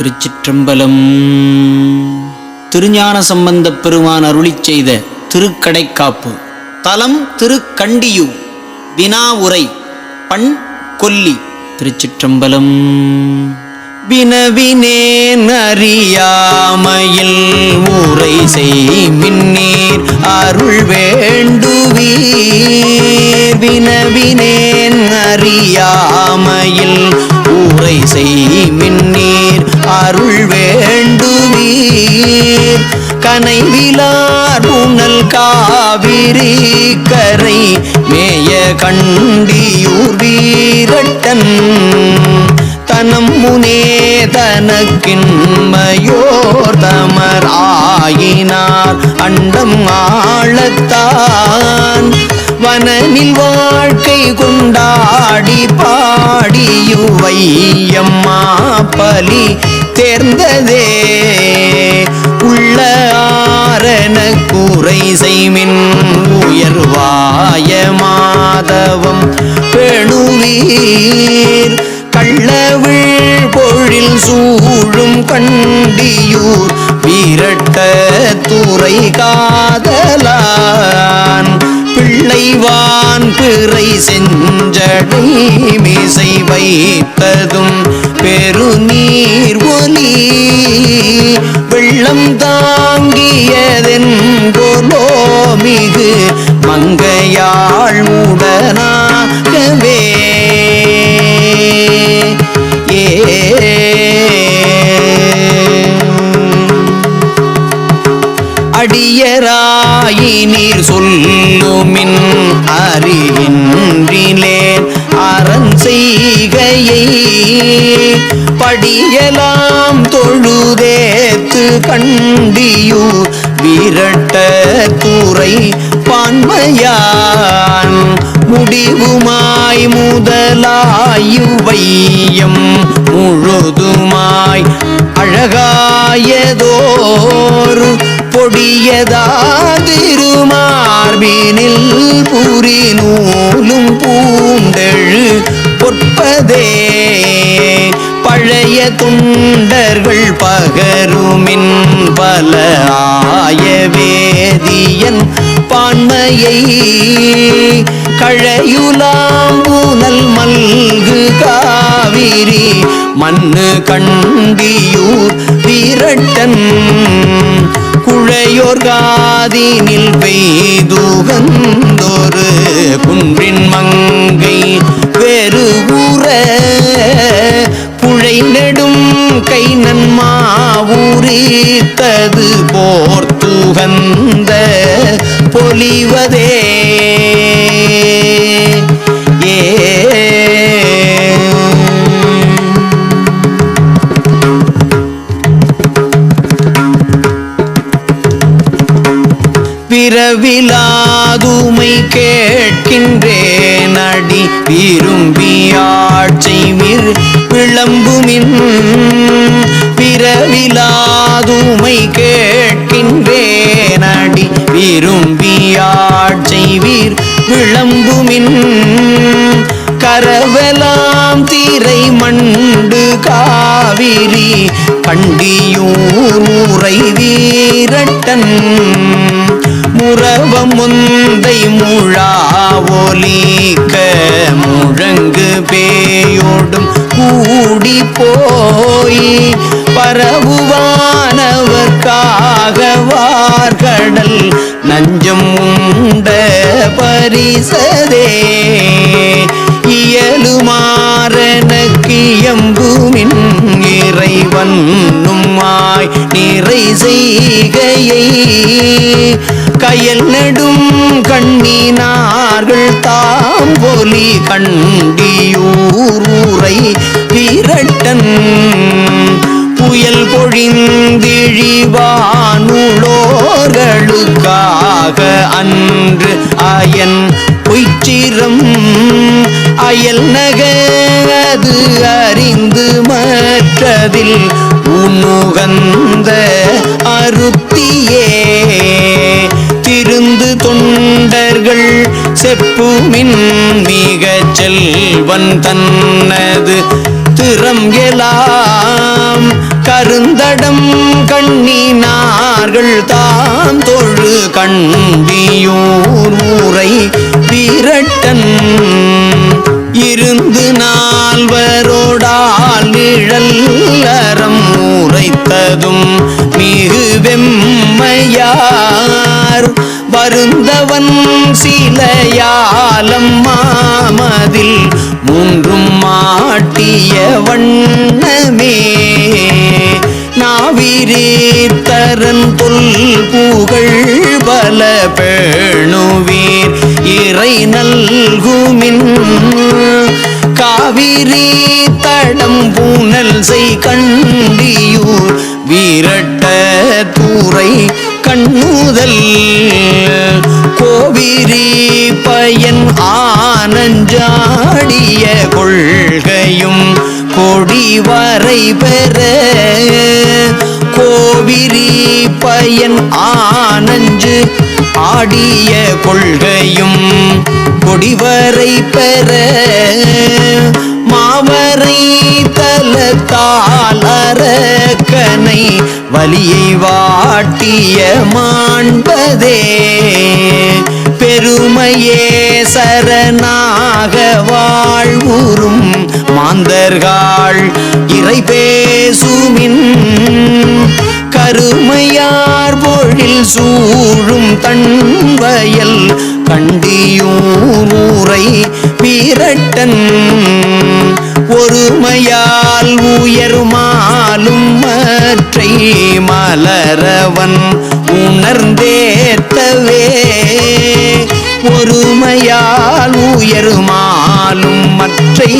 திருச்சிற்றம்பலம். திருஞான சம்பந்தப் பெருமான் அருளி செய்த திருக்கடைக்காப்பு. தலம் திருக்கண்டியூ உரை பண் கொல்லி. திருச்சிற்றம்பலம். வினவினே அறியாமையில் ஊரை செய் மின்னீர் அருள் வேண்டுவீர். வினவினேன் அறியாமையில் ஊரை செய் வேண்டுவீர் கனைவிலார் புனல் காவிரி கரை மேய கண்டியூர் வீரட்டன். தனம் முனே தனக்கின்மையோர் தமர் ஆயினார் அண்டம் ஆழத்தான் வனனில் வாழ்க்கை கொண்டாடி பாடியுவையம்மா பலி தேர்ந்ததே. என கூரை செய்மின் உயர்வாய மாதவம் பெணுவீர். கள்ளவிழ் பொழில் சூழும் கண்டியூர். வீரட்ட துறை காதலான். பிள்ளைவான் பிறை செஞ்சடை மீசை வைத்ததும் பெருநீர் ஒலி வெள்ளம் தாங்கிய செய்து மங்கையாள் மூடனாகவே. ஏ. அடியராயினீர் சொல்லுமின் அறிகின்றிலேன் அரண் செய்கையை படியலாம் தொழுதேத்து கண்டியூர். திரட்ட கூரை பான்மையான். முடிவுமாய் முதலாயுவையம் முழுதுமாய். அழகாயதோரு பொடியதாதிருமார்பினில் புரி நூலும் பூண்டெழு பொற்பதே. பழைய துண்டர்கள் பகருமின் பல மாயவேதியன் பான்மையை கழையுலாம் ஊனல் மல்கு காவிரி மண்ணு கண்டியூர் வீரட்டன் குழையோர் பெய்துகந்தோரு குன்றின் மங்கை வேறு வெறுகுற புழை நெடும் கை நன்மாவுரித்தது போர்த்துகந்த பொலிவதே. பிறவிலாதுமை கேட்கின்றேன். அடி விரும்பியாட்செய்விர் விளம்புமின். பிறவிலாதுமை கேட்கின்றேன். அடி விரும்பியாட்செய்விர் விளம்புமின். கரவலாம் தீரை மண்டு காவிரி கண்டியூர் ஊரை வீரட்டன் முறவம் முந்தை முழா ஒலிக்க முழங்கு பேயோடும் கூடி போய் பரவுவானவர்க்காக வார்கடல் நஞ்சம் உண்ட பரிசதே. வயல் நெடும் கண்ணினார்கள் தாம் பொலி கண்டியூரூரை ஊரை புயல் பொழிந்திழிவானுளோர்களுக்காக அன்று அயன் பொய்ச்சிரம். அயல் நகது அறிந்து மற்றதில் உணுகந்த செப்புமின் மிகச் செல்வன் தன்னது திறம் எலாம். கருந்தடம் கண்ணினார்கள் தாம் தொழு கண்டியூர் ஊரை வீரட்டன். இருந்து நால்வரோடால் நிழல் அறம் உரைத்ததும் மிகு வெம்மையார் வருந்தவன் சிலையாலம் மாமதில் மூன்றும் மாட்டிய வண்ணமே. நாவிரீத்தரன் தொல் புகழ் பல பேணுவீர். இறை நல்குமின் காவிரி தடம் பூனல் செய் கண்டியூர். வீரட்ட தூரை கண்முதல் கோவிரி பயன் ஆனஞ்சாடிய கொள்கையும் கொடி வரை பெற. கோவிரி பயன் ஆனஞ்சு ஆடிய கொள்கையும் கொடிவரை பெற. தாமரை தலத்தால் அரக்கனை வலியை வாட்டிய மாண்பதே. பெருமையே சரணாக வாழ்வுறும் மாந்தர்கள் இறை பேசுமின் கருமையார் பொழில் சூழும் தன்வயல் கண்டியூரை வீரட்டன் கூர்மையால் உயருமாலும் மற்றை மலரவன் உணர்ந்தேத்தவே. ஒருமையால் உயருமாலும் மற்றை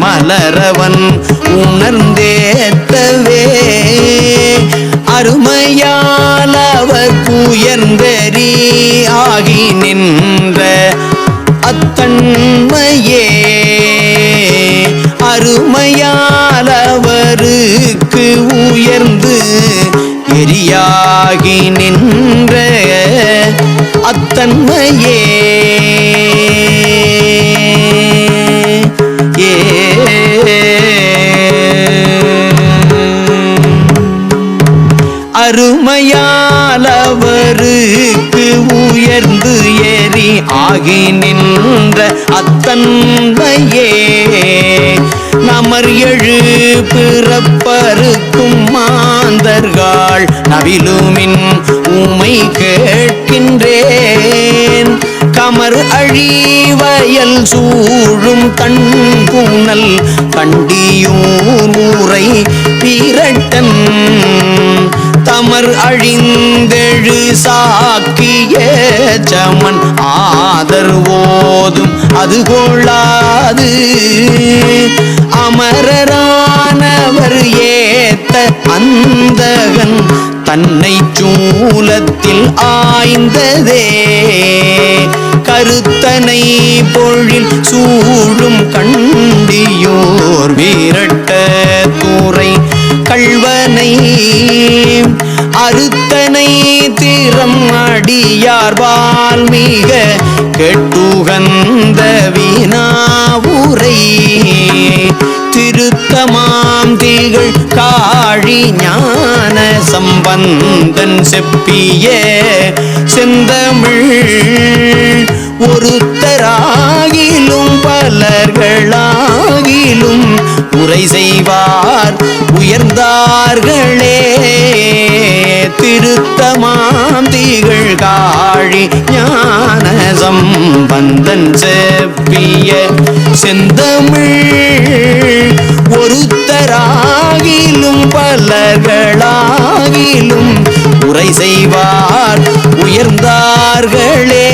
மலரவன் உணர்ந்தேத்தவே. அருமையால் அவர் உயர்ந்தறி ஆகி நின்ற அத்தன்மையே. அருமையால் அவருக்கு உயர்ந்து எரியாகி நின்ற அத்தன்மையே. ஏ. அருமையாலவருக்கு உயர்ந்து ஏறி ஆகி நின்ற அத்தன்மையே. நமர் எழு பிறப்பருக்கும் மாந்தர்கள் நவிலுமின் உமை கேட்கின்றேன். கமர் அழிவயல் சூழும் தன் புனல் கண்டியூர் ஊரை தமர் அழிந்தெழு சாக்கிய சமன் ஆதர்வோதும் அது கொள்ளாது. அமரரானவர் ஏத்த அந்தகன் தன்னை சூலத்தில் ஆய்ந்ததே. கருத்தனை பொழில் சூழும் கண்டியோர் வீரட்ட தூரை கள்வனை. அறுத்தனை திறம் அடியார் வால்மீக கெட்டுகந்த வீணாவும் திருத்தமாம் திகழ் காழி ஞான சம்பந்தன் செப்பிய. செந்தமிழ் ஒருத்தராகிலும் பலர்களாகிலும் உரை செய்வார். உயர்ந்தார்களே திருத்தமாம் திகழ் காழி ஞான சம்பந்தன் செப்பிய செந்தமிழ். ஒருத்தராகிலும் பலர்களாகிலும் உரை செய்வார். உயர்ந்தார்களே